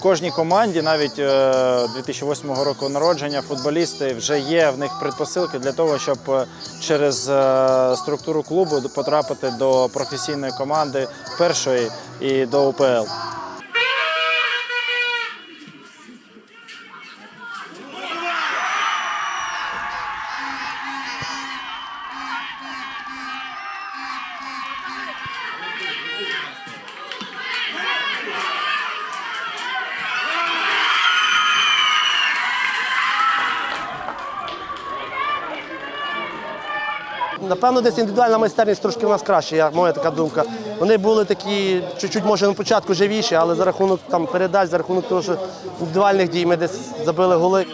В кожній команді, навіть е, 2008 року народження, футболісти вже є в них предпосилки для того, щоб е, через е, структуру клубу потрапити до професійної команди першої і до УПЛ. Напевно, десь індивідуальна майстерність трошки в нас краще, я, моя така думка. Вони були такі, чуть-чуть, може, на початку живіші, але за рахунок там, передач, за рахунок того, що індивідуальних дій ми десь забили голи.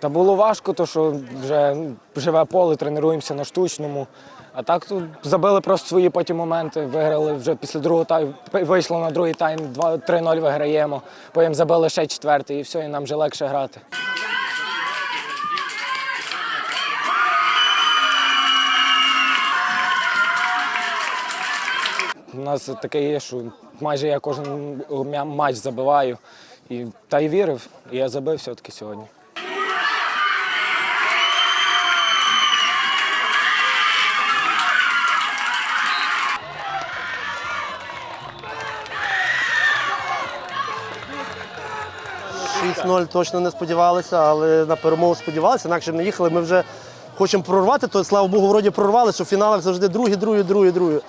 Та було важко, то що вже ну, живе поле, тренуємося на штучному. А так тут забили просто свої потім моменти, виграли вже після другого тайму, вийшло на другий тайм, 2-3-0 виграємо, потім забили ще четвертий і все, і нам вже легше грати. У нас таке є, що майже я кожен матч забиваю. І, та й вірив, і я забив все-таки сьогодні. – 6-0 точно не сподівалися, але на перемогу сподівалися, інакше б не їхали. Ми вже хочемо прорвати, то слава Богу, вроді прорвали, що в фіналах завжди другі, другі, другі, другі.